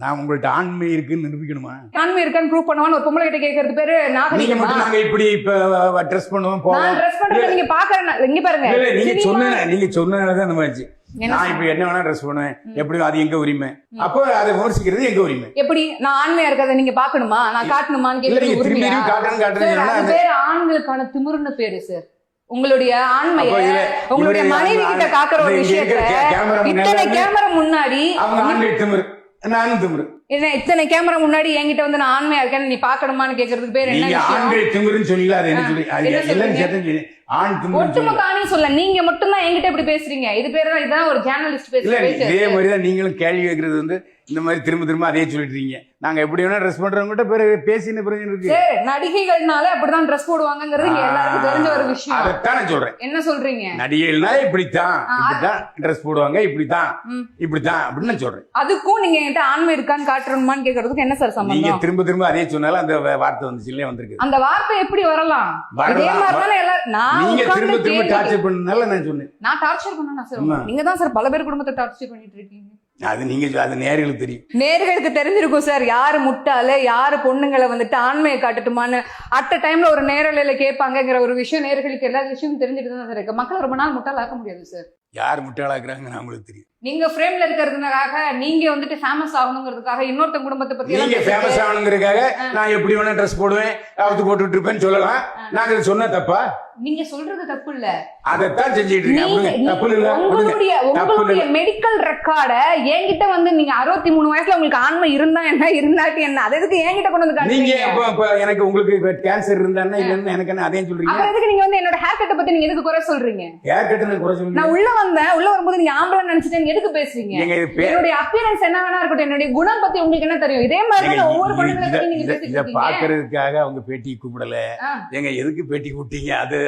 நான் உங்கள்ட்ட ஆண்மை இருக்குன்னு நிரூபிக்கணுமா? ஆண்மை இருக்கான்னு ப்ரூவ் பண்ணுவான்னு ஒரு பொம்பளை கிட்ட கேட்கறது பேரு நீங்க மட்டும் நாங்க இப்படி இப்ப ட்ரெஸ் பண்ணுவோம் போவோம். ட்ரெஸ் பண்றத நீங்க பாக்குற இங்க பாருங்க. இல்ல, நீங்க சொன்ன நீங்க சொன்னதுனால தான் மாதிரி நான் இப்ப என்ன வேணா ட்ரெஸ் பண்ணுவேன். எப்படியும் அது எங்க உரிமை? அப்போ அதை விமர்சிக்கிறது எங்க உரிமை? எப்படி? நான் ஆண்மையா இருக்கிறத நீங்க பாக்கணுமா நான் காட்டணுமான்னு திரும்பி உரிமையா? பேரு ஆண்களுக்கான திமிருன்னு பேரு சார். உங்களுடைய ஆண்மைய உங்களுடைய மனைவி கிட்ட காக்குற ஒரு விஷயத்த இத்தனை கேமரா முன்னாடி நானும் திமிரு. என்ன இத்தனை கேமரா முன்னாடி என்கிட்ட வந்து நான் ஆண்மையா இருக்கேன்னு நீ பாக்கணுமான்னு கேக்குறதுக்கு பேர் என்ன ஆண்கள் திமிருன்னு சொல்லி அது என்ன சொல்லி ஆண் திமிரு ஒட்டுமொத்த ஆணையும் சொல்ல நீங்க மட்டும் தான் என்கிட்ட இப்படி பேசுறீங்க. இது பேரு தான் இதுதான் ஒரு ஜேர்னலிஸ்ட் இல்ல பேசுற பேச்சு. இதே மாதிரி தான் நீங்களும் கேள்வி கேட்கறது வந்து இந்த மாதிரி திரும்ப திரும்ப அதே சொல்லிட்டு இருக்கீங்க நாங்க எப்படி வேணா ட்ரெஸ் பண்றவங்ககிட்ட பிறகு பேசின பிறகு இருக்கு நடிகைகள்னால அப்படிதான் ட்ரெஸ் போடுவாங்கங்கிறது இங்க எல்லாருக்கும் தெரிஞ்ச ஒரு விஷயம். அதைத்தான் சொல்றேன். என்ன சொல்றீங்க? நடிகைகள்னா இப்படித்தான். இப்படித்தான் ட்ரெஸ் போடுவாங்க இப்படித்தான். இப்படித்தான் அப்படின்னு நான் சொல்றேன். அதுக்கும் நீங்க என்கிட்ட ஆண்மை இருக்கான்னு காட்டுறணுமான்னு கேக்குறதுக்கு என்ன சார் நீங்க சம்பந்தம் திரும்ப திரும்ப அதே சொன்னாலும் அந்த வார்த்தை வந்துச்சு இல்லையா வந்திருக்கு. அந்த வார்த்தை எப்படி வரலாம். இதே மாதிரி எல்லாரும் நான் நீங்க திரும்ப திரும்ப டார்ச்சர் பண்ணனால நான் சொன்னேன். நான் டார்ச்சர் பண்ணா சார். நீங்க தான் சார் பல பேர் குடும்பத்தை டார்ச்சர் பண்ணிட்டு இருக்கீங்க. அது நீங்க அது நேர்களுக்கு தெரியும். நேர்களுக்கு தெரிஞ்சிருக்கும் சார். யாரு முட்டாளு யாரு பொண்ணுங்களை வந்துட்டு ஆண்மையை காட்டட்டுமான்னு. அட்ட டைம்ல ஒரு நேரலையில கேட்பாங்கங்கிற ஒரு விஷயம் நேர்களுக்கு எல்லா விஷயமும் தெரிஞ்சுட்டு தான் சார் இருக்கு. மக்களை ரொம்ப நாள் முட்டாள் ஆக்க முடியாது சார். யார் முட்டாளாக்குறாங்கன்னு அவங்களுக்கு தெரியும். நீங்க ஃப்ரேம்ல இருக்கிறதுக்காக நீங்க வந்துட்டு ஃபேமஸ் ஆகணுங்கிறதுக்காக இன்னொருத்தன் குடும்பத்தை பத்தி நீங்க ஃபேமஸ் ஆகணுங்கிறதுக்காக நான் எப்படி வேணா ட்ரெஸ் போடுவேன் அவுத்து போட்டுட்டு இருப்பேன்னு சொல்லலாம். நாங்க சொன்ன தப்பா? நீங்க சொல்றது தப்பு இல்ல. அதைத்தான் செஞ்சுட்டு இல்ல. மெடிக்கல் ரெக்கார்ட என்கிட்ட வந்து நீங்க அறுபத்தி மூணு வயசுல உங்களுக்கு ஆண்மை இருந்தா என்ன இருந்தாட்டி என்ன? அது எதுக்கு என்கிட்ட கொண்டு வந்து நீங்க எனக்கு உங்களுக்கு கேன்சர் இருந்தான்னா இல்லன்னு எனக்கு என்ன அதையும் சொல்றீங்க? எதுக்கு நீங்க வந்து என்னோட ஹேர் கட்டை பத்தி நீங்க எதுக்கு குறை சொல்றீங்க? ஹேர் கட்டுறது குறை சொல்லுங்க நான் உள்ள வந்தேன். உள்ள வரும்போது நீங்க ஆம்பளை நினைச்சிட்டு நீங்க எதுக்கு பேசுறீங்க? என்னுடைய அப்பியரன்ஸ் என்ன வேணா இருக்கட்டும். என்னுடைய குணம் பத்தி உங்களுக்கு என்ன தெரியும்? இதே மாதிரி ஒவ்வொரு பொண்ணுங்களை இத- பாக்குறதுக்காக அவங்க பேட்டி கூப்பிடல. ஆ. ஏங்க எதுக்கு பேட்டி கூப்பிட்டீங்க? அது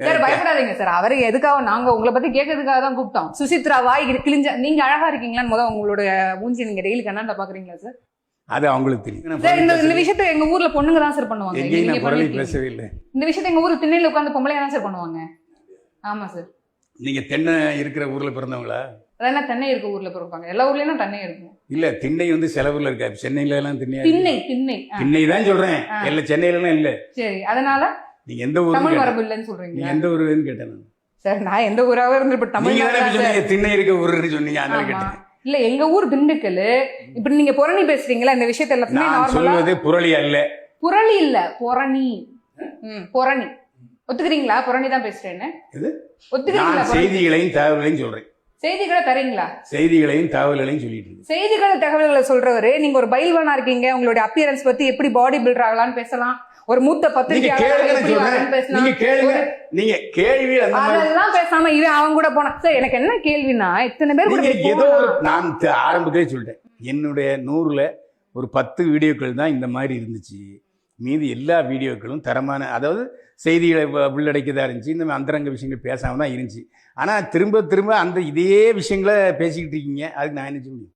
சார் பயப்படாதீங்க சார். அவரு எதுக்காக நாங்க உங்களை பத்தி கேட்கறதுக்காக தான் கூப்பிட்டோம். சுசித்ரா வாய் கிழிஞ்ச நீங்க அழகா இருக்கீங்களான்னு முதல்ல உங்களுடைய மூஞ்சி நீங்க டெய்லி கண்ணாண்ட பாக்குறீங்களா சார்? அது அவங்களுக்கு தெரியும். சார் இந்த இந்த விஷயத்த எங்க ஊர்ல பொண்ணுங்க தான் சார் பண்ணுவாங்க. எங்கேயும் நான். பேசவே இல்லை. இந்த விஷயத்த எங்க ஊர்ல திண்ணையில உட்காந்து பொம்பளைங்க தான் சார் பண்ணுவாங்க. ஆமா சார். நீங்க தென்னை இருக்கிற ஊர்ல பிறந்தவங்களா? அதான் தென்னை இருக்க ஊர்ல பிறப்பாங்க. எல்லா ஊர்லயும் தென்னை இருக்கும். இல்ல திண்ணை வந்து செலவுல இருக்கா? சென்னையில எல்லாம் திண்ணை திண்ணை. ஆ, திண்ணை தான் சொல்றேன். இல்ல சென்னையில எல்லாம் இல்ல. சரி அதனால நீங்க எந்த ஊரு தமிழ் மரபு இல்லைன்னு சொல்றீங்க எந்த ஊருன்னு கேட்டேன். சார் நான் எந்த ஊராவே இருந்து இப்ப இப்ப தமிழ் திண்ணை இருக்க ஊருன்னு சொன்னீங்க அதனால. கேட்டேன். இல்ல எங்க ஊர் திண்டுக்கல் இப்படி நீங்க புரணி பேசுறீங்களா? இந்த விஷயத்த எல்லாத்தையுமே சொல்வது புரளி அல்ல. புரளி இல்ல புரணி புரணி ஒத்துக்கிறீங்களா? புரணி தான் பேசுறேன்னு எது? ஒத்துக்கிறீங்களா? செய்திகளையும் தகவல்களையும் சொல்றேன். செய்திகளை தரீங்களா? செய்திகளையும் தகவல்களையும் சொல்லிட்டு இருக்கேன். செய்திகள் தகவல்களை சொல்றவரு நீங்க ஒரு பைல்வானா இருக்கீங்க உங்களுடைய அப்பியரன்ஸ் பத்தி எப்படி பாடி பில்டர் ஆகலாம்னு பேசலாம் ஒரு மூத்த அதெல்லாம் பேசாம இவன் அவன் கூட போனா சார் எனக்கு என்ன கேள்வினா இத்தனை பேர் ஏதோ நான் ஆரம்பத்திலே சொல்லிட்டேன். என்னுடைய நூறுல ஒரு பத்து வீடியோக்கள் தான் இந்த மாதிரி இருந்துச்சு. மீதி எல்லா வீடியோக்களும் தரமான அதாவது செய்திகளை வ- இருந்துச்சு. இந்த அந்தரங்க விஷயங்கள் பேசாமல் தான் இருந்துச்சு. ஆனால் திரும்ப திரும்ப அந்த இதே விஷயங்களை பேசிக்கிட்டு இருக்கீங்க. அதுக்கு நான் என்ன செய்ய முடியும்?